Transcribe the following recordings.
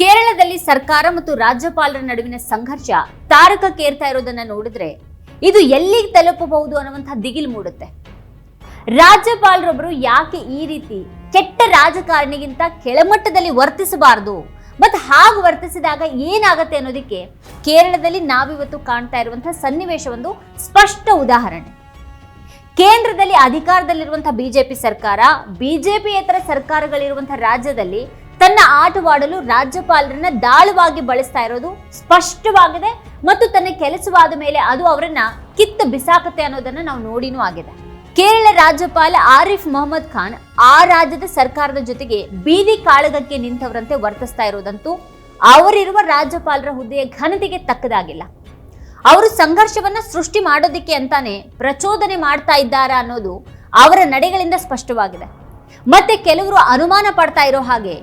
ಕೇರಳದಲ್ಲಿ ಸರ್ಕಾರ ಮತ್ತು ರಾಜ್ಯಪಾಲರ ನಡುವಿನ ಸಂಘರ್ಷ ತಾರಕಕ್ಕೇರ್ತಾ ಇರೋದನ್ನ ನೋಡಿದ್ರೆ ಇದು ಎಲ್ಲಿಗೆ ತಲುಪಬಹುದು ಅನ್ನುವಂಥ ದಿಗಿಲು ಮೂಡುತ್ತೆ. ರಾಜ್ಯಪಾಲರೊಬ್ಬರು ಯಾಕೆ ಈ ರೀತಿ ಕೆಟ್ಟ ರಾಜಕಾರಣಿಗಿಂತ ಕೆಳಮಟ್ಟದಲ್ಲಿ ವರ್ತಿಸಬಾರದು, ಮತ್ ಹಾಗೆ ವರ್ತಿಸಿದಾಗ ಏನಾಗತ್ತೆ ಅನ್ನೋದಕ್ಕೆ ಕೇರಳದಲ್ಲಿ ನಾವಿವತ್ತು ಕಾಣ್ತಾ ಇರುವಂತಹ ಸನ್ನಿವೇಶ ಒಂದು ಸ್ಪಷ್ಟ ಉದಾಹರಣೆ. ಕೇಂದ್ರದಲ್ಲಿ ಅಧಿಕಾರದಲ್ಲಿರುವಂತಹ ಬಿಜೆಪಿ ಸರ್ಕಾರ ಬಿಜೆಪಿಯೇತರ ಸರ್ಕಾರಗಳಿರುವಂತಹ ರಾಜ್ಯದಲ್ಲಿ ತನ್ನ ಆಟವಾಡಲು ರಾಜ್ಯಪಾಲರನ್ನ ದಾಳವಾಗಿ ಬಳಸ್ತಾ ಇರೋದು ಸ್ಪಷ್ಟವಾಗಿದೆ ಮತ್ತು ತನ್ನ ಕೆಲಸವಾದ ಮೇಲೆ ಅದು ಅವರನ್ನ ಕಿತ್ತ ಬಿಸಾಕತ್ತೆ ಅನ್ನೋದನ್ನ ನಾವು ನೋಡಿನೂ ಆಗಿದೆ. ಕೇರಳ ರಾಜ್ಯಪಾಲ ಆರಿಫ್ ಮೊಹಮ್ಮದ್ ಖಾನ್ ಆ ರಾಜ್ಯದ ಸರ್ಕಾರದ ಜೊತೆಗೆ ಬೀದಿ ಕಾಳಗಕ್ಕೆ ನಿಂತವರಂತೆ ವರ್ತಿಸ್ತಾ ಇರೋದಂತೂ ಅವರಿರುವ ರಾಜ್ಯಪಾಲರ ಹುದ್ದೆಯ ಘನತೆಗೆ ತಕ್ಕದಾಗಿಲ್ಲ. ಅವರು ಸಂಘರ್ಷವನ್ನ ಸೃಷ್ಟಿ ಮಾಡೋದಕ್ಕೆ ಅಂತಾನೆ ಪ್ರಚೋದನೆ ಮಾಡ್ತಾ ಇದ್ದಾರಾ ಅನ್ನೋದು ಅವರ ನಡೆಗಳಿಂದ ಸ್ಪಷ್ಟವಾಗಿದೆ. ಮತ್ತೆ ಕೆಲವರು ಅನುಮಾನ ಪಡ್ತಾ ಇರೋ ಹಾಗೆ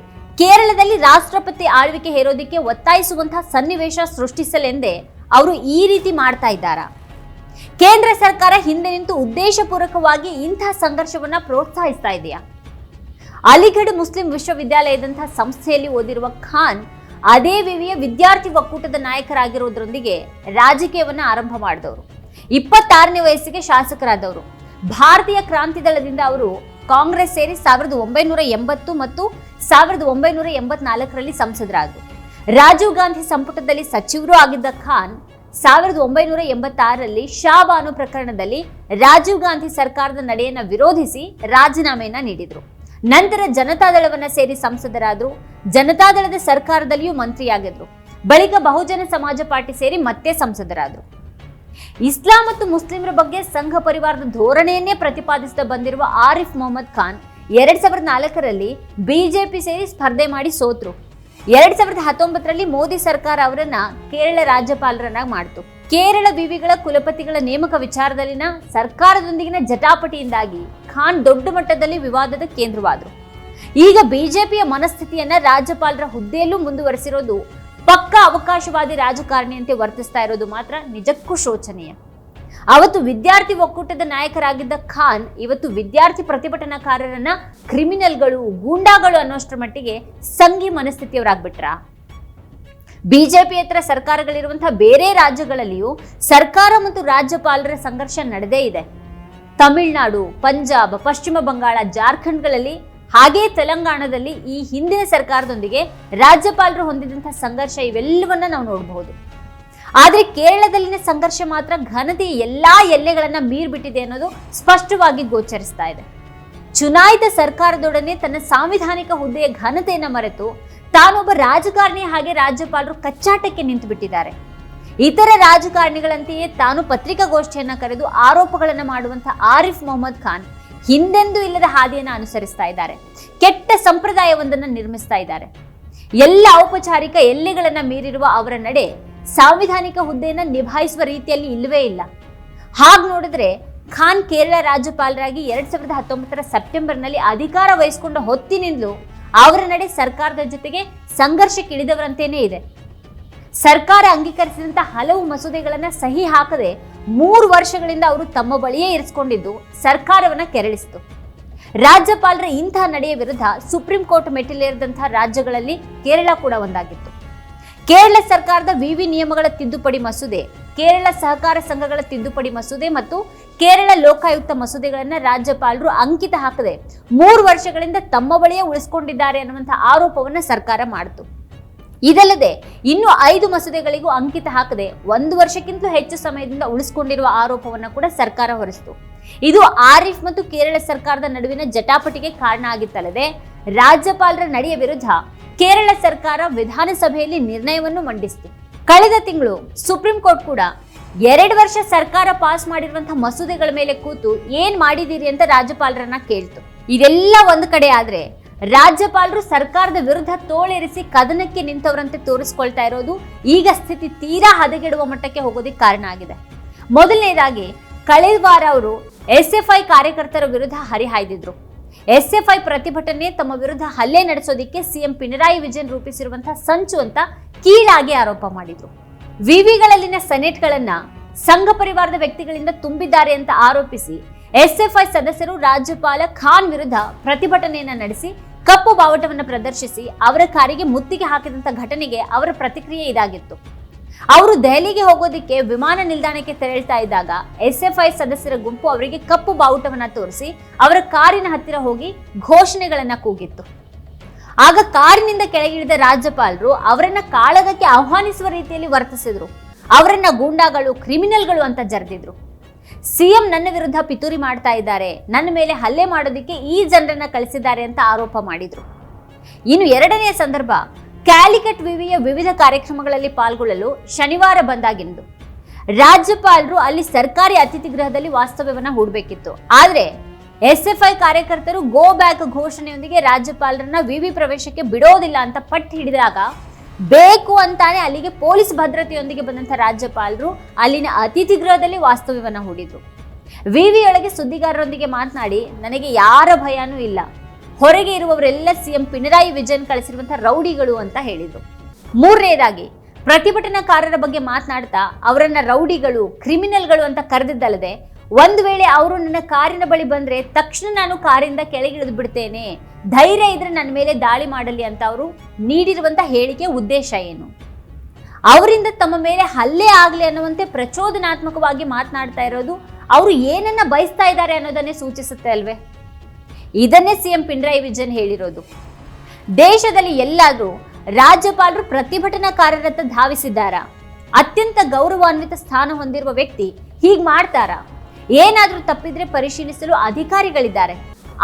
ಕೇರಳದಲ್ಲಿ ರಾಷ್ಟ್ರಪತಿ ಆಳ್ವಿಕೆ ಹೇರೋದಕ್ಕೆ ಒತ್ತಾಯಿಸುವಂತಹ ಸನ್ನಿವೇಶ ಸೃಷ್ಟಿಸಲೆಂದೇ ಅವರು ಈ ರೀತಿ ಮಾಡ್ತಾ ಇದ್ದಾರಾ. ಕೇಂದ್ರ ಸರ್ಕಾರ ಹಿಂದೆ ನಿಂತು ಉದ್ದೇಶಪೂರ್ವಕವಾಗಿ ಇಂತಹ ಸಂಘರ್ಷವನ್ನ ಪ್ರೋತ್ಸಾಹಿಸ್ತಾ ಇದೆಯಾ. ಅಲಿಗಢ ಮುಸ್ಲಿಂ ವಿಶ್ವವಿದ್ಯಾಲಯದಂತಹ ಸಂಸ್ಥೆಯಲ್ಲಿ ಓದಿರುವ ಖಾನ್ ಅದೇ ವಿವಿಯ ವಿದ್ಯಾರ್ಥಿ ಒಕ್ಕೂಟದ ನಾಯಕರಾಗಿರೋದ್ರೊಂದಿಗೆ ರಾಜಕೀಯವನ್ನ ಆರಂಭ ಮಾಡಿದವರು. ಇಪ್ಪತ್ತಾರನೇ ವಯಸ್ಸಿಗೆ ಶಾಸಕರಾದವರು. ಭಾರತೀಯ ಕ್ರಾಂತಿ ದಳದಿಂದ ಅವರು ಕಾಂಗ್ರೆಸ್ ಸೇರಿ ಸಾವಿರದ ಒಂಬೈನೂರ ಎಂಬತ್ತು ಮತ್ತು ಸಾವಿರದ ಒಂಬೈನೂರ ಎಂಬತ್ನಾಲ್ಕರಲ್ಲಿ ಸಂಸದರಾದರು. ರಾಜೀವ್ ಗಾಂಧಿ ಸಂಪುಟದಲ್ಲಿ ಸಚಿವರು ಆಗಿದ್ದ ಖಾನ್ ಸಾವಿರದ ಒಂಬೈನೂರ ಎಂಬತ್ತಾರರಲ್ಲಿ ಶಾ ಬಾನು ಪ್ರಕರಣದಲ್ಲಿ ರಾಜೀವ್ ಗಾಂಧಿ ಸರ್ಕಾರದ ನಡೆಯನ್ನು ವಿರೋಧಿಸಿ ರಾಜೀನಾಮೆಯನ್ನು ನೀಡಿದ್ರು. ನಂತರ ಜನತಾದಳವನ್ನ ಸೇರಿ ಸಂಸದರಾದ್ರು. ಜನತಾದಳದ ಸರ್ಕಾರದಲ್ಲಿಯೂ ಮಂತ್ರಿಯಾಗಿದ್ರು. ಬಳಿಕ ಬಹುಜನ ಸಮಾಜ ಪಾರ್ಟಿ ಸೇರಿ ಮತ್ತೆ ಸಂಸದರಾದ್ರು. ಇಸ್ಲಾಂ ಮತ್ತು ಮುಸ್ಲಿಮರ ಬಗ್ಗೆ ಸಂಘ ಪರಿವಾರದ ಧೋರಣೆಯನ್ನೇ ಪ್ರತಿಪಾದಿಸುತ್ತಾ ಬಂದಿರುವ ಆರಿಫ್ ಮೊಹಮ್ಮದ್ ಖಾನ್ ಎರಡ್ ಸಾವಿರದ ನಾಲ್ಕರಲ್ಲಿ ಬಿಜೆಪಿ ಸೇರಿ ಸ್ಪರ್ಧೆ ಮಾಡಿ ಸೋತ್ರು. ಎರಡ್ ಸಾವಿರದ ಹತ್ತೊಂಬತ್ತರಲ್ಲಿ ಮೋದಿ ಸರ್ಕಾರ ಅವರನ್ನ ಕೇರಳ ರಾಜ್ಯಪಾಲರನ್ನಾಗಿ ಮಾಡಿತು. ಕೇರಳ ವಿವಿಗಳ ಕುಲಪತಿಗಳ ನೇಮಕ ವಿಚಾರದಲ್ಲಿನ ಸರ್ಕಾರದೊಂದಿಗಿನ ಜಟಾಪಟಿಯಿಂದಾಗಿ ಖಾನ್ ದೊಡ್ಡ ಮಟ್ಟದಲ್ಲಿ ವಿವಾದದ ಕೇಂದ್ರವಾದರು. ಈಗ ಬಿಜೆಪಿಯ ಮನಸ್ಥಿತಿಯನ್ನ ರಾಜ್ಯಪಾಲರ ಹುದ್ದೆಯಲ್ಲೂ ಮುಂದುವರೆಸಿರೋದು ಪಕ್ಕ ಅವಕಾಶವಾದಿ ರಾಜಕಾರಣಿಯಂತೆ ವರ್ತಿಸ್ತಾ ಇರೋದು ಮಾತ್ರ ನಿಜಕ್ಕೂ ಶೋಚನೀಯ. ಅವತ್ತು ವಿದ್ಯಾರ್ಥಿ ಒಕ್ಕೂಟದ ನಾಯಕರಾಗಿದ್ದ ಖಾನ್ ಇವತ್ತು ವಿದ್ಯಾರ್ಥಿ ಪ್ರತಿಭಟನಾಕಾರರನ್ನ ಕ್ರಿಮಿನಲ್ಗಳು, ಗೂಂಡಾಗಳು ಅನ್ನೋಷ್ಟರ ಮಟ್ಟಿಗೆ ಸಂಘಿ ಮನಸ್ಥಿತಿಯವರಾಗ್ಬಿಟ್ರ? ಬಿಜೆಪಿಯೇತರ ಸರ್ಕಾರಗಳಿರುವಂತಹ ಬೇರೆ ರಾಜ್ಯಗಳಲ್ಲಿಯೂ ಸರ್ಕಾರ ಮತ್ತು ರಾಜ್ಯಪಾಲರ ಸಂಘರ್ಷ ನಡೆದೇ ಇದೆ. ತಮಿಳುನಾಡು, ಪಂಜಾಬ್, ಪಶ್ಚಿಮ ಬಂಗಾಳ, ಜಾರ್ಖಂಡ್ಗಳಲ್ಲಿ ಹಾಗೇ ತೆಲಂಗಾಣದಲ್ಲಿ ಈ ಹಿಂದಿನ ಸರ್ಕಾರದೊಂದಿಗೆ ರಾಜ್ಯಪಾಲರು ಹೊಂದಿದಂತಹ ಸಂಘರ್ಷ ಇವೆಲ್ಲವನ್ನ ನಾವು ನೋಡಬಹುದು. ಆದರೆ ಕೇರಳದಲ್ಲಿನ ಸಂಘರ್ಷ ಮಾತ್ರ ಘನತೆಯ ಎಲ್ಲಾ ಎಲ್ಲೆಗಳನ್ನ ಮೀರ್ಬಿಟ್ಟಿದೆ ಅನ್ನೋದು ಸ್ಪಷ್ಟವಾಗಿ ಗೋಚರಿಸ್ತಾ ಇದೆ. ಚುನಾಯಿತ ಸರ್ಕಾರದೊಡನೆ ತನ್ನ ಸಾಂವಿಧಾನಿಕ ಹುದ್ದೆಯ ಘನತೆಯನ್ನ ಮರೆತು ತಾನೊಬ್ಬ ರಾಜಕಾರಣಿ ಹಾಗೆ ರಾಜ್ಯಪಾಲರು ಕಚ್ಚಾಟಕ್ಕೆ ನಿಂತು ಬಿಟ್ಟಿದ್ದಾರೆ ಇತರ ರಾಜಕಾರಣಿಗಳಂತೆಯೇ ತಾನು ಪತ್ರಿಕಾಗೋಷ್ಠಿಯನ್ನ ಕರೆದು ಆರೋಪಗಳನ್ನು ಮಾಡುವಂತಹ ಆರಿಫ್ ಮೊಹಮ್ಮದ್ ಖಾನ್ ಹಿಂದೆಂದೂ ಇಲ್ಲದ ಹಾದಿಯನ್ನ ಅನುಸರಿಸ್ತಾ ಇದ್ದಾರೆ. ಕೆಟ್ಟ ಸಂಪ್ರದಾಯವೊಂದನ್ನು ನಿರ್ಮಿಸ್ತಾ ಇದ್ದಾರೆ. ಎಲ್ಲ ಔಪಚಾರಿಕ ಎಲ್ಲೆಗಳನ್ನ ಮೀರಿರುವ ಅವರ ನಡೆ ಸಾಂವಿಧಾನಿಕ ಹುದ್ದೆಯನ್ನ ನಿಭಾಯಿಸುವ ರೀತಿಯಲ್ಲಿ ಇಲ್ಲವೇ ಇಲ್ಲ. ಹಾಗೆ ನೋಡಿದ್ರೆ ಖಾನ್ ಕೇರಳ ರಾಜ್ಯಪಾಲರಾಗಿ ಎರಡ್ ಸಾವಿರದ ಹತ್ತೊಂಬತ್ತರ ಸೆಪ್ಟೆಂಬರ್ನಲ್ಲಿ ಅಧಿಕಾರ ವಹಿಸಿಕೊಂಡ ಹೊತ್ತಿನಿಂದಲೂ ಅವರ ನಡೆ ಸರ್ಕಾರದ ಜೊತೆಗೆ ಸಂಘರ್ಷಕ್ಕಿಳಿದವರಂತೇನೆ ಇದೆ. ಸರ್ಕಾರ ಅಂಗೀಕರಿಸಿದಂತ ಹಲವು ಮಸೂದೆಗಳನ್ನ ಸಹಿ ಹಾಕದೆ ಮೂರು ವರ್ಷಗಳಿಂದ ಅವರು ತಮ್ಮ ಬಳಿಯೇ ಇರಿಸಿಕೊಂಡಿದ್ದು ಸರ್ಕಾರವನ್ನ ಕೆರಳಿಸಿತು. ರಾಜ್ಯಪಾಲರ ಇಂತಹ ನಡೆಯ ವಿರುದ್ಧ ಸುಪ್ರೀಂ ಕೋರ್ಟ್ ಮೆಟ್ಟಿಲೇರಿದಂತಹ ರಾಜ್ಯಗಳಲ್ಲಿ ಕೇರಳ ಕೂಡ ಒಂದಾಗಿತ್ತು. ಕೇರಳ ಸರ್ಕಾರದ ವಿವಿ ನಿಯಮಗಳ ತಿದ್ದುಪಡಿ ಮಸೂದೆ ಕೇರಳ ಸಹಕಾರ ಸಂಘಗಳ ತಿದ್ದುಪಡಿ ಮಸೂದೆ ಮತ್ತು ಕೇರಳ ಲೋಕಾಯುಕ್ತ ಮಸೂದೆಗಳನ್ನ ರಾಜ್ಯಪಾಲರು ಅಂಕಿತ ಹಾಕದೆ ಮೂರು ವರ್ಷಗಳಿಂದ ತಮ್ಮ ಬಳಿಯೇ ಉಳಿಸಿಕೊಂಡಿದ್ದಾರೆ ಅನ್ನುವಂತಹ ಆರೋಪವನ್ನು ಸರ್ಕಾರ ಮಾಡಿತು. ಇದಲ್ಲದೆ ಇನ್ನು ಐದು ಮಸೂದೆಗಳಿಗೂ ಅಂಕಿತ ಹಾಕದೆ ಒಂದು ವರ್ಷಕ್ಕಿಂತಲೂ ಹೆಚ್ಚು ಸಮಯದಿಂದ ಉಳಿಸಿಕೊಂಡಿರುವ ಆರೋಪವನ್ನು ಕೂಡ ಸರ್ಕಾರ ಹೊರಿಸಿತು. ಇದು ಆರಿಫ್ ಮತ್ತು ಕೇರಳ ಸರ್ಕಾರದ ನಡುವಿನ ಜಟಾಪಟಿಗೆ ಕಾರಣ ಆಗಿತ್ತಲ್ಲದೆ ರಾಜ್ಯಪಾಲರ ನಡೆಯ ವಿರುದ್ಧ ಕೇರಳ ಸರ್ಕಾರ ವಿಧಾನಸಭೆಯಲ್ಲಿ ನಿರ್ಣಯವನ್ನು ಮಂಡಿಸಿತು. ಕಳೆದ ತಿಂಗಳು ಸುಪ್ರೀಂ ಕೋರ್ಟ್ ಕೂಡ ಎರಡು ವರ್ಷ ಸರ್ಕಾರ ಪಾಸ್ ಮಾಡಿರುವಂತಹ ಮಸೂದೆಗಳ ಮೇಲೆ ಕೂತು ಏನ್ ಮಾಡಿದೀರಿ ಅಂತ ರಾಜ್ಯಪಾಲರನ್ನ ಕೇಳ್ತು. ಇದೆಲ್ಲ ಒಂದು ಕಡೆ ಆದ್ರೆ ರಾಜ್ಯಪಾಲರು ಸರ್ಕಾರದ ವಿರುದ್ಧ ತೋಳೇರಿಸಿ ಕದನಕ್ಕೆ ನಿಂತವರಂತೆ ತೋರಿಸ್ಕೊಳ್ತಾ ಇರೋದು ಈಗ ಸ್ಥಿತಿ ತೀರಾ ಹದಗೆಡುವ ಮಟ್ಟಕ್ಕೆ ಹೋಗೋದಕ್ಕೆ ಕಾರಣ ಆಗಿದೆ. ಮೊದಲನೇದಾಗಿ ಕಳೆದ ವಾರ ಅವರು ಎಸ್ ಎಫ್ ಐ ಕಾರ್ಯಕರ್ತರ ವಿರುದ್ಧ ಹರಿಹಾಯ್ದಿದ್ರು. ಎಸ್ ಎಫ್ ಐ ಪ್ರತಿಭಟನೆ ತಮ್ಮ ವಿರುದ್ಧ ಹಲ್ಲೆ ನಡೆಸೋದಿಕ್ಕೆ ಸಿಎಂ ಪಿಣರಾಯಿ ವಿಜಯನ್ ರೂಪಿಸಿರುವಂತಹ ಸಂಚು ಅಂತ ಕೀಳಾಗಿ ಆರೋಪ ಮಾಡಿದ್ರು. ವಿವಿಗಳಲ್ಲಿನ ಸೆನೆಟ್ಗಳನ್ನ ಸಂಘ ಪರಿವಾರದ ವ್ಯಕ್ತಿಗಳಿಂದ ತುಂಬಿದ್ದಾರೆ ಅಂತ ಆರೋಪಿಸಿ ಎಸ್ಎಫ್ಐ ಸದಸ್ಯರು ರಾಜ್ಯಪಾಲ ಖಾನ್ ವಿರುದ್ಧ ಪ್ರತಿಭಟನೆಯನ್ನ ನಡೆಸಿ ಕಪ್ಪು ಬಾವುಟವನ್ನು ಪ್ರದರ್ಶಿಸಿ ಅವರ ಕಾರಿಗೆ ಮುತ್ತಿಗೆ ಹಾಕಿದಂತ ಘಟನೆಗೆ ಅವರ ಪ್ರತಿಕ್ರಿಯೆ ಇದಾಗಿತ್ತು. ಅವರು ದೆಹಲಿಗೆ ಹೋಗೋದಿಕ್ಕೆ ವಿಮಾನ ನಿಲ್ದಾಣಕ್ಕೆ ತೆರಳ್ತಾ ಇದ್ದಾಗ ಎಸ್ ಎಫ್ ಐ ಸದಸ್ಯರ ಗುಂಪು ಅವರಿಗೆ ಕಪ್ಪು ಬಾವುಟವನ್ನ ತೋರಿಸಿ ಅವರ ಕಾರಿನ ಹತ್ತಿರ ಹೋಗಿ ಘೋಷಣೆಗಳನ್ನ ಕೂಗಿತ್ತು. ಆಗ ಕಾರಿನಿಂದ ಕೆಳಗಿಳಿದ ರಾಜ್ಯಪಾಲರು ಅವರನ್ನ ಕಾಳಗಕ್ಕೆ ಆಹ್ವಾನಿಸುವ ರೀತಿಯಲ್ಲಿ ವರ್ತಿಸಿದ್ರು. ಅವರನ್ನ ಗೂಂಡಾಗಳು, ಕ್ರಿಮಿನಲ್ಗಳು ಅಂತ ಜರೆದಿದ್ರು. ಸಿಎಂ ನನ್ನ ವಿರುದ್ಧ ಪಿತೂರಿ ಮಾಡ್ತಾ ಇದ್ದಾರೆ. ನನ್ನ ಮೇಲೆ ಹಲ್ಲೆ ಮಾಡೋದಕ್ಕೆ ಈ ಜನರನ್ನ ಕಳಿಸಿದ್ದಾರೆ ಅಂತ ಆರೋಪ ಮಾಡಿದ್ರು. ಇನ್ನು ಎರಡನೇ ಸಂದರ್ಭ ಕ್ಯಾಲಿಕಟ್ ವಿವಿಯ ವಿವಿಧ ಕಾರ್ಯಕ್ರಮಗಳಲ್ಲಿ ಪಾಲ್ಗೊಳ್ಳಲು ಶನಿವಾರ ಬಂದಾಗಿಂದು ರಾಜ್ಯಪಾಲರು ಅಲ್ಲಿ ಸರ್ಕಾರಿ ಅತಿಥಿ ಗೃಹದಲ್ಲಿ ವಾಸ್ತವ್ಯವನ್ನ ಹೂಡಬೇಕಿತ್ತು. ಆದರೆ ಎಸ್ಎಫ್ಐ ಕಾರ್ಯಕರ್ತರು ಗೋ ಬ್ಯಾಕ್ ಘೋಷಣೆಯೊಂದಿಗೆ ರಾಜ್ಯಪಾಲರನ್ನ ವಿವಿ ಪ್ರವೇಶಕ್ಕೆ ಬಿಡೋದಿಲ್ಲ ಅಂತ ಪಟ್ಟು ಹಿಡಿದಾಗ ಬೇಕು ಅಂತಾನೆ ಅಲ್ಲಿಗೆ ಪೊಲೀಸ್ ಭದ್ರತೆಯೊಂದಿಗೆ ಬಂದಂಥ ರಾಜ್ಯಪಾಲರು ಅಲ್ಲಿನ ಅತಿಥಿ ಗೃಹದಲ್ಲಿ ವಾಸ್ತವ್ಯವನ್ನ ಹೂಡಿದ್ರು. ವಿವಿಯೊಳಗೆ ಸುದ್ದಿಗಾರರೊಂದಿಗೆ ಮಾತನಾಡಿ, ನನಗೆ ಯಾರ ಭಯನೂ ಇಲ್ಲ. ಹೊರಗೆ ಇರುವವರೆಲ್ಲ ಸಿಎಂ ಪಿಣರಾಯಿ ವಿಜಯನ್ ಕಳಿಸಿರುವಂತಹ ರೌಡಿಗಳು ಅಂತ ಹೇಳಿದ್ರು. ಮೂರನೇದಾಗಿ, ಪ್ರತಿಭಟನಾಕಾರರ ಬಗ್ಗೆ ಮಾತನಾಡ್ತಾ ಅವರನ್ನ ರೌಡಿಗಳು, ಕ್ರಿಮಿನಲ್ಗಳು ಅಂತ ಕರೆದಿದ್ದಲ್ಲದೆ, ಒಂದು ವೇಳೆ ಅವರು ನನ್ನ ಕಾರಿನ ಬಳಿ ಬಂದ್ರೆ ತಕ್ಷಣ ನಾನು ಕಾರಿಂದ ಕೆಳಗಿಳಿದು ಬಿಡ್ತೇನೆ. ಧೈರ್ಯ ಇದ್ರೆ ನನ್ನ ಮೇಲೆ ದಾಳಿ ಮಾಡಲಿ ಅಂತ ಅವರು ನೀಡಿರುವಂತ ಹೇಳಿಕೆ ಉದ್ದೇಶ ಏನು? ಅವರಿಂದ ತಮ್ಮ ಮೇಲೆ ಹಲ್ಲೆ ಆಗಲಿ ಅನ್ನುವಂತೆ ಪ್ರಚೋದನಾತ್ಮಕವಾಗಿ ಮಾತನಾಡ್ತಾ ಇರೋದು, ಅವರು ಏನನ್ನ ಬಯಸ್ತಾ ಇದ್ದಾರೆ ಅನ್ನೋದನ್ನೇ ಸೂಚಿಸುತ್ತೆ ಅಲ್ವೇ? ಇದನ್ನೇ ಸಿಎಂ ಪಿಣರಾಯಿ ವಿಜಯನ್ ಹೇಳಿರೋದು. ದೇಶದಲ್ಲಿ ಎಲ್ಲಾದರೂ ರಾಜ್ಯಪಾಲರು ಪ್ರತಿಭಟನಾಕಾರರತ್ತ ಧಾವಿಸಿದ್ದಾರಾ? ಅತ್ಯಂತ ಗೌರವಾನ್ವಿತ ಸ್ಥಾನ ಹೊಂದಿರುವ ವ್ಯಕ್ತಿ ಹೀಗ್ ಮಾಡ್ತಾರಾ? ಏನಾದ್ರೂ ತಪ್ಪಿದ್ರೆ ಪರಿಶೀಲಿಸಲು ಅಧಿಕಾರಿಗಳಿದ್ದಾರೆ.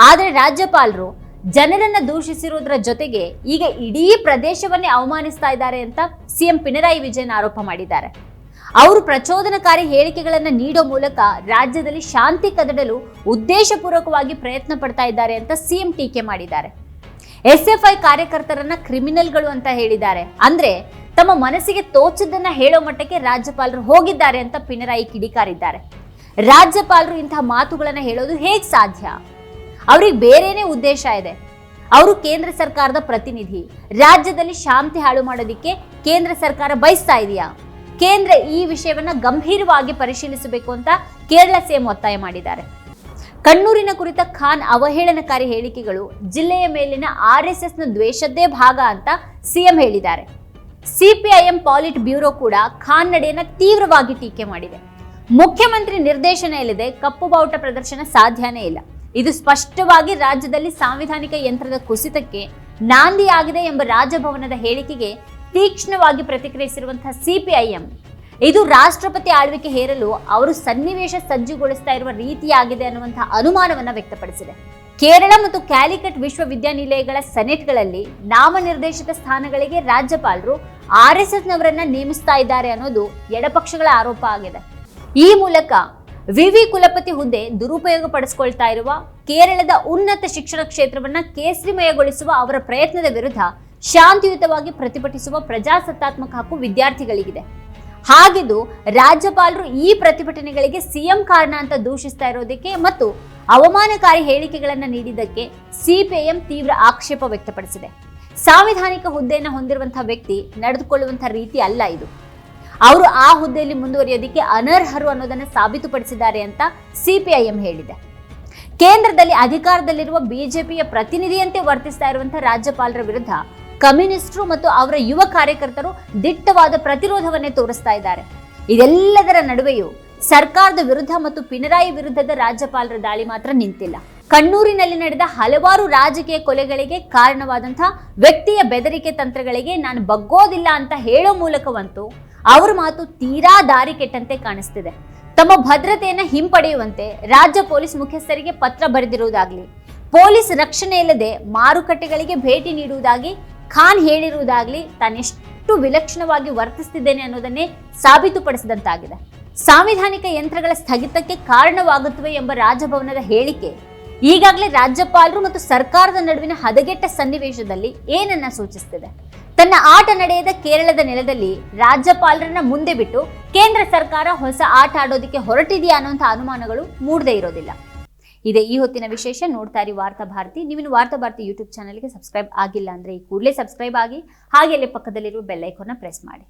ಆದರೆ ರಾಜ್ಯಪಾಲರು ಜನರನ್ನ ದೂಷಿಸಿರುವುದರ ಜೊತೆಗೆ ಈಗ ಇಡೀ ಪ್ರದೇಶವನ್ನೇ ಅವಮಾನಿಸ್ತಾ ಇದ್ದಾರೆ ಅಂತ ಸಿಎಂ ಪಿಣರಾಯಿ ವಿಜಯನ್ ಆರೋಪ ಮಾಡಿದ್ದಾರೆ. ಅವರು ಪ್ರಚೋದನಕಾರಿ ಹೇಳಿಕೆಗಳನ್ನು ನೀಡೋ ಮೂಲಕ ರಾಜ್ಯದಲ್ಲಿ ಶಾಂತಿ ಕದಡಲು ಉದ್ದೇಶಪೂರ್ವಕವಾಗಿ ಪ್ರಯತ್ನ ಪಡ್ತಾ ಇದ್ದಾರೆ ಅಂತ ಸಿಎಂ ಟೀಕೆ ಮಾಡಿದ್ದಾರೆ. ಎಸ್ಎಫ್ಐ ಕಾರ್ಯಕರ್ತರನ್ನ ಕ್ರಿಮಿನಲ್ಗಳು ಅಂತ ಹೇಳಿದ್ದಾರೆ. ಅಂದ್ರೆ ತಮ್ಮ ಮನಸ್ಸಿಗೆ ತೋಚದನ್ನ ಹೇಳೋ ಮಟ್ಟಕ್ಕೆ ರಾಜ್ಯಪಾಲರು ಹೋಗಿದ್ದಾರೆ ಅಂತ ಪಿಣರಾಯಿ ಕಿಡಿಕಾರಿದ್ದಾರೆ. ರಾಜ್ಯಪಾಲರು ಇಂತಹ ಮಾತುಗಳನ್ನ ಹೇಳೋದು ಹೇಗ್ ಸಾಧ್ಯ? ಅವ್ರಿಗೆ ಬೇರೆನೇ ಉದ್ದೇಶ ಇದೆ. ಅವರು ಕೇಂದ್ರ ಸರ್ಕಾರದ ಪ್ರತಿನಿಧಿ. ರಾಜ್ಯದಲ್ಲಿ ಶಾಂತಿ ಹಾಳು ಮಾಡೋದಿಕ್ಕೆ ಕೇಂದ್ರ ಸರ್ಕಾರ ಬಯಸ್ತಾ ಇದೆಯಾ? ಕೇಂದ್ರ ಈ ವಿಷಯವನ್ನ ಗಂಭೀರವಾಗಿ ಪರಿಶೀಲಿಸಬೇಕು ಅಂತ ಕೇರಳ ಸಿಎಂ ಒತ್ತಾಯ ಮಾಡಿದ್ದಾರೆ. ಕಣ್ಣೂರಿನ ಕುರಿತ ಖಾನ್ ಅವಹೇಳನಕಾರಿ ಹೇಳಿಕೆಗಳು ಜಿಲ್ಲೆಯ ಮೇಲಿನ ಆರ್ ಎಸ್ ಎಸ್ನ ದ್ವೇಷದ್ದೇ ಭಾಗ ಅಂತ ಸಿಎಂ ಹೇಳಿದ್ದಾರೆ. ಸಿಪಿಐಎಂ ಪಾಲಿಟ್ ಬ್ಯೂರೋ ಕೂಡ ಖಾನ್ ನಡೆಯನ್ನ ತೀವ್ರವಾಗಿ ಟೀಕೆ ಮಾಡಿದೆ. ಮುಖ್ಯಮಂತ್ರಿ ನಿರ್ದೇಶನ ಇಲ್ಲದೆ ಕಪ್ಪು ಬಾವುಟ ಪ್ರದರ್ಶನ ಸಾಧ್ಯನೇ ಇಲ್ಲ. ಇದು ಸ್ಪಷ್ಟವಾಗಿ ರಾಜ್ಯದಲ್ಲಿ ಸಾಂವಿಧಾನಿಕ ಯಂತ್ರದ ಕುಸಿತಕ್ಕೆ ನಾಂದಿಯಾಗಿದೆ ಎಂಬ ರಾಜಭವನದ ಹೇಳಿಕೆಗೆ ತೀಕ್ಷ್ಣವಾಗಿ ಪ್ರತಿಕ್ರಿಯಿಸಿರುವಂತಹ ಸಿಪಿಐಎಂ. ಇದು ರಾಷ್ಟ್ರಪತಿ ಆಳ್ವಿಕೆ ಹೇರಲು ಅವರು ಸನ್ನಿವೇಶ ಸಜ್ಜುಗೊಳಿಸ್ತಾ ಇರುವ ರೀತಿಯಾಗಿದೆ ಅನ್ನುವಂತಹ ಅನುಮಾನವನ್ನ ವ್ಯಕ್ತಪಡಿಸಿದೆ. ಕೇರಳ ಮತ್ತು ಕ್ಯಾಲಿಕಟ್ ವಿಶ್ವವಿದ್ಯಾನಿಲಯಗಳ ಸೆನೆಟ್ಗಳಲ್ಲಿ ನಾಮನಿರ್ದೇಶಿತ ಸ್ಥಾನಗಳಿಗೆ ರಾಜ್ಯಪಾಲರು ಆರ್ ಎಸ್ ಎಸ್ನವರನ್ನ ನೇಮಿಸ್ತಾ ಇದ್ದಾರೆ ಅನ್ನೋದು ಎಡಪಕ್ಷಗಳ ಆರೋಪ ಆಗಿದೆ. ಈ ಮೂಲಕ ವಿವಿ ಕುಲಪತಿ ಹುದ್ದೆ ದುರುಪಯೋಗ ಪಡಿಸಿಕೊಳ್ತಾ ಇರುವ ಕೇರಳದ ಉನ್ನತ ಶಿಕ್ಷಣ ಕ್ಷೇತ್ರವನ್ನ ಕೇಸರಿಮಯಗೊಳಿಸುವ ಅವರ ಪ್ರಯತ್ನದ ವಿರುದ್ಧ ಶಾಂತಿಯುತವಾಗಿ ಪ್ರತಿಭಟಿಸುವ ಪ್ರಜಾಸತ್ತಾತ್ಮಕ ಹಕ್ಕು ವಿದ್ಯಾರ್ಥಿಗಳಿಗಿದೆ. ಹಾಗಿದ್ದು ರಾಜ್ಯಪಾಲರು ಈ ಪ್ರತಿಭಟನೆಗಳಿಗೆ ಸಿಎಂ ಕಾರಣ ಅಂತ ದೂಷಿಸ್ತಾ ಇರೋದಕ್ಕೆ ಮತ್ತು ಅವಮಾನಕಾರಿ ಹೇಳಿಕೆಗಳನ್ನು ನೀಡಿದ್ದಕ್ಕೆ ಸಿಪಿಐಎಂ ತೀವ್ರ ಆಕ್ಷೇಪ ವ್ಯಕ್ತಪಡಿಸಿದೆ. ಸಾಂವಿಧಾನಿಕ ಹುದ್ದೆಯನ್ನು ಹೊಂದಿರುವಂತಹ ವ್ಯಕ್ತಿ ನಡೆದುಕೊಳ್ಳುವಂತಹ ರೀತಿ ಅಲ್ಲ ಇದು. ಅವರು ಆ ಹುದ್ದೆಯಲ್ಲಿ ಮುಂದುವರಿಯೋದಕ್ಕೆ ಅನರ್ಹರು ಅನ್ನೋದನ್ನು ಸಾಬೀತುಪಡಿಸಿದ್ದಾರೆ ಅಂತ ಸಿಪಿಐಎಂ ಹೇಳಿದೆ. ಕೇಂದ್ರದಲ್ಲಿ ಅಧಿಕಾರದಲ್ಲಿರುವ ಬಿಜೆಪಿಯ ಪ್ರತಿನಿಧಿಯಂತೆ ವರ್ತಿಸ್ತಾ ಇರುವಂತಹ ರಾಜ್ಯಪಾಲರ ವಿರುದ್ಧ ಕಮ್ಯುನಿಸ್ಟರು ಮತ್ತು ಅವರ ಯುವ ಕಾರ್ಯಕರ್ತರು ದಿಟ್ಟವಾದ ಪ್ರತಿರೋಧವನ್ನೇ ತೋರಿಸ್ತಾ ಇದ್ದಾರೆ. ಇದೆಲ್ಲದರ ನಡುವೆಯೂ ಸರ್ಕಾರದ ವಿರುದ್ಧ ಮತ್ತು ಪಿಣರಾಯಿ ವಿರುದ್ಧದ ರಾಜ್ಯಪಾಲರ ದಾಳಿ ಮಾತ್ರ ನಿಂತಿಲ್ಲ. ಕಣ್ಣೂರಿನಲ್ಲಿ ನಡೆದ ಹಲವಾರು ರಾಜಕೀಯ ಕೊಲೆಗಳಿಗೆ ಕಾರಣವಾದಂತಹ ವ್ಯಕ್ತಿಯ ಬೆದರಿಕೆ ತಂತ್ರಗಳಿಗೆ ನಾನು ಬಗ್ಗೋದಿಲ್ಲ ಅಂತ ಹೇಳೋ ಮೂಲಕವಂತೂ ಅವರ ಮಾತು ತೀರಾ ದಾರಿ ಕೆಟ್ಟಂತೆ ಕಾಣಿಸ್ತಿದೆ. ತಮ್ಮ ಭದ್ರತೆಯನ್ನ ಹಿಂಪಡೆಯುವಂತೆ ರಾಜ್ಯ ಪೊಲೀಸ್ ಮುಖ್ಯಸ್ಥರಿಗೆ ಪತ್ರ ಬರೆದಿರುವುದಾಗ್ಲಿ, ಪೊಲೀಸ್ ರಕ್ಷಣೆ ಇಲ್ಲದೆ ಮಾರುಕಟ್ಟೆಗಳಿಗೆ ಭೇಟಿ ನೀಡುವುದಾಗಿ ಖಾನ್ ಹೇಳಿರುವುದಾಗ್ಲಿ ತಾನೆಷ್ಟು ವಿಲಕ್ಷಣವಾಗಿ ವರ್ತಿಸ್ತಿದ್ದೇನೆ ಅನ್ನೋದನ್ನೇ ಸಾಬೀತುಪಡಿಸಿದಂತಾಗಿದೆ. ಸಾಂವಿಧಾನಿಕ ಯಂತ್ರಗಳ ಸ್ಥಗಿತಕ್ಕೆ ಕಾರಣವಾಗುತ್ತವೆ ಎಂಬ ರಾಜಭವನದ ಹೇಳಿಕೆ ಈಗಾಗಲೇ ರಾಜ್ಯಪಾಲರು ಮತ್ತು ಸರ್ಕಾರದ ನಡುವಿನ ಹದಗೆಟ್ಟ ಸನ್ನಿವೇಶದಲ್ಲಿ ಏನನ್ನ ಸೂಚಿಸುತ್ತಿದೆ ತನ್ನ ಆಟ ನಡೆಯದ ಕೇರಳದ ನೆಲದಲ್ಲಿ ರಾಜ್ಯಪಾಲರನ್ನ ಮುಂದೆ ಬಿಟ್ಟು ಕೇಂದ್ರ ಸರ್ಕಾರ ಹೊಸ ಆಟ ಆಡೋದಕ್ಕೆ ಹೊರಟಿದೆಯಾ ಅನ್ನುವಂಥ ಅನುಮಾನಗಳು ಮೂಡದೇ ಇರೋದಿಲ್ಲ. ಇದೇ. ಈ ಹೊತ್ತಿನ ವಿಶೇಷ ನೋಡ್ತಾ ಇರಿ ವಾರ್ತಾ ಭಾರತಿ. ನೀವು ವಾರ್ತಾ ಭಾರತಿ ಯೂಟ್ಯೂಬ್ ಚಾನಲ್ಗೆ ಸಬ್ಸ್ಕ್ರೈಬ್ ಆಗಿಲ್ಲ ಅಂದ್ರೆ ಈ ಕೂಡಲೇ ಸಬ್ಸ್ಕ್ರೈಬ್ ಆಗಿ ಹಾಗೆ ಅಲ್ಲೇ ಪಕ್ಕದಲ್ಲಿರುವ ಬೆಲ್ ಐಕಾನ್ನ ಪ್ರೆಸ್ ಮಾಡಿ.